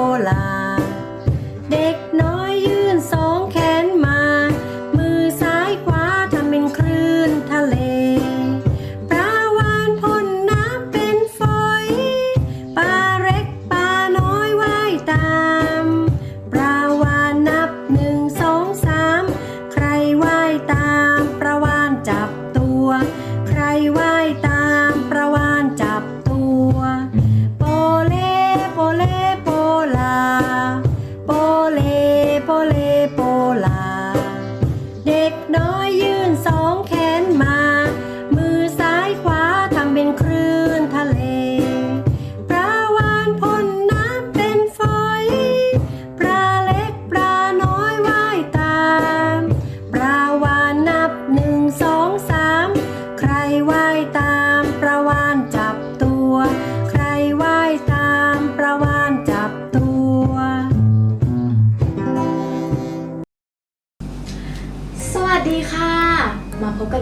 sola.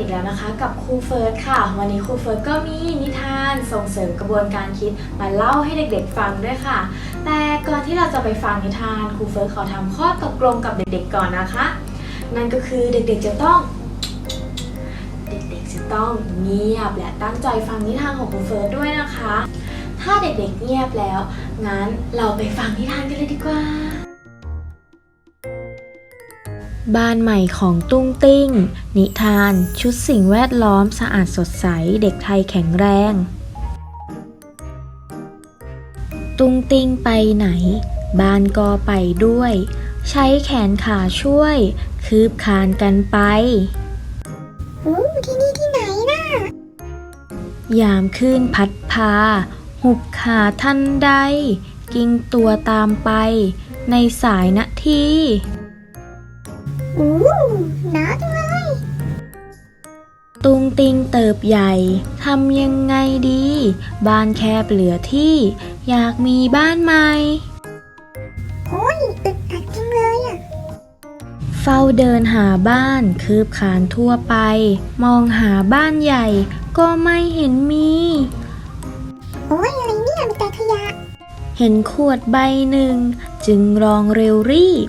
กแล้วนะคะ กับครูเฟิร์สค่ะ วันนี้ครูเฟิร์สก็มีนิทานส่งเสริมกระบวนการคิดมาเล่าให้เด็กๆฟังด้วยค่ะ แต่ก่อนที่เราจะไปฟังนิทานครูเฟิร์สขอทำข้อตกลงกับเด็กๆก่อนนะคะ นั่นก็คือเด็กๆจะต้อง เด็กๆจะต้องเงียบและตั้งใจฟังนิทานของครูเฟิร์สด้วยนะคะ ถ้าเด็กๆเงียบแล้วงั้นเราไปฟังนิทานกันเลยดีกว่า บ้านใหม่ของตุ้งติ้ง นิทาน ชุดสิ่งแวดล้อมสะอาดสดใส เด็กไทยแข็งแรง ตุ้งติ้งไปไหน บ้านก็ไปด้วย ใช้แขนขาช่วย คืบคานกันไปอู้ที่นี่ที่ไหนน่ะ ยามขึ้นพัดพา หุบขาทันใด กิ้งตัวตามไป ในสายนาที อู้หนาวจังเลย ตุงติงเติบใหญ่ ทำยังไงดี บ้านแคบเหลือที่ อยากมีบ้านใหม่ โอ้ยอึดอัดจังเลยอะ เฝ้าเดินหาบ้าน คืบคานทั่วไป มองหาบ้านใหญ่ ก็ไม่เห็นมี โอ้ยอะไรเนี่ยมีแต่ขยะ เห็นขวดใบหนึ่ง จึงลองเร็วรีบ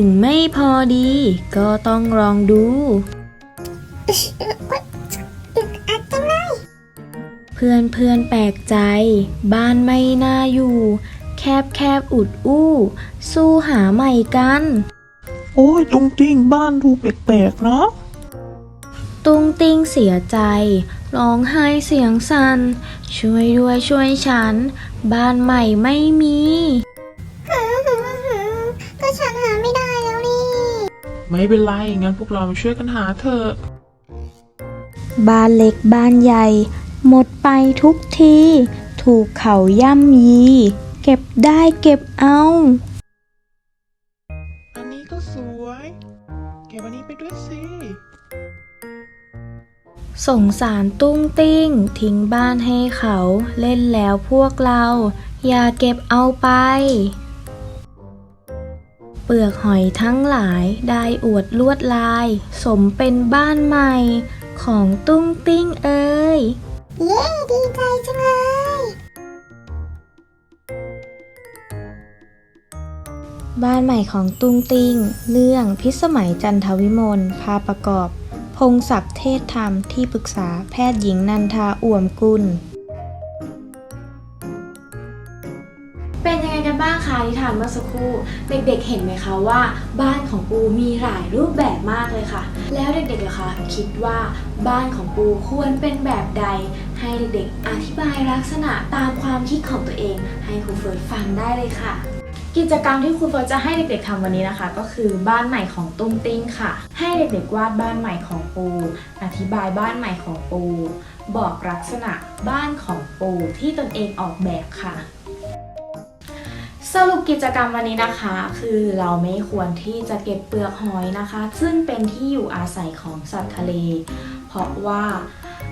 ถึงไม่พอดี ก็ต้องลองดูอึชอึดอึดอึดอัดจังเลยเพื่อนเพื่อนแปลกใจ บ้านไม่น่าอยู่ แคบแคบอุดอู้ สู้หาใหม่กัน โอ้ยตรงติ้งบ้านดูแปลกๆนะตุงติงเสียใจร้องไห้เสียงสัน่นช่วยด้วยช่วยฉัน บ้านใหม่ไม่มี ไม่เป็นไร งั้นพวกเรามาช่วยกันหาเถอะ บ้านเล็กบ้านใหญ่ หมดไปทุกที ถูกเขาย่ำยี เก็บได้เก็บเอา อันนี้ก็สวย เก็บอันนี้ไปด้วยสิ สงสารตุ้งติ้ง ทิ้งบ้านให้เขา เล่นแล้วพวกเรา อย่าเก็บเอาไป เปลือกหอยทั้งหลายได้อวดลวดลาย สมเป็นบ้านใหม่ของตุ้งติ้งเอ้ย เย้ดีใจจังเลย บ้านใหม่ของตุ้งติ้ง เรื่องพิสมัยจันทวิมลภาพประกอบ พงศักดิ์เทศธรรมที่ปรึกษาแพทย์หญิงนันทาอ่วมกุล นิทานเมื่อสักครู่ เด็กๆเห็นไหมคะว่า บ้านของปูมีหลายรูปแบบมากเลยค่ะ แล้วเด็กๆล่ะคะ คิดว่าบ้านของปูควรเป็นแบบใด ให้เด็กๆอธิบายลักษณะตามความคิดของตัวเอง ให้ครูเฟิร์สฟังได้เลยค่ะ กิจกรรมที่ครูเฟิร์สจะให้เด็กๆทำวันนี้นะคะ ก็คือบ้านใหม่ของตุ้งติ้งค่ะ ให้เด็กๆวาดบ้านใหม่ของปู อธิบายบ้านใหม่ของปู บอกลักษณะบ้านของปูที่ตนเองออกแบบค่ะ สรุปกิจกรรมวันนี้นะคะ คือเราไม่ควรที่จะเก็บเปลือกหอยนะคะ ซึ่งเป็นที่อยู่อาศัยของสัตว์ทะเล เพราะว่า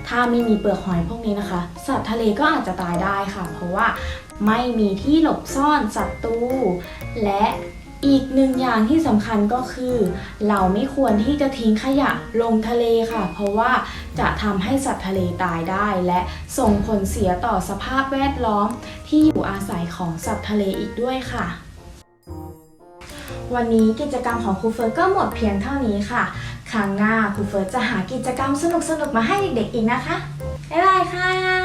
ถ้าไม่มีเปลือกหอยพวกนี้นะคะ สัตว์ทะเลก็อาจจะตายได้ค่ะ เพราะว่าไม่มีที่หลบซ่อนศัตรูและ อีกหนึ่งอย่างที่สำคัญก็คือ เราไม่ควรที่จะทิ้งขยะลงทะเลค่ะ เพราะว่าจะทำให้สัตว์ทะเลตายได้ และส่งผลเสียต่อสภาพแวดล้อมที่อยู่อาศัยของสัตว์ทะเลอีกด้วยค่ะ วันนี้กิจกรรมของครูเฟิร์ก็หมดเพียงเท่านี้ค่ะ ครั้งหน้าครูเฟิร์จะหากิจกรรมสนุกๆมาให้เด็กๆอีกนะคะบ๊ายบายค่ะ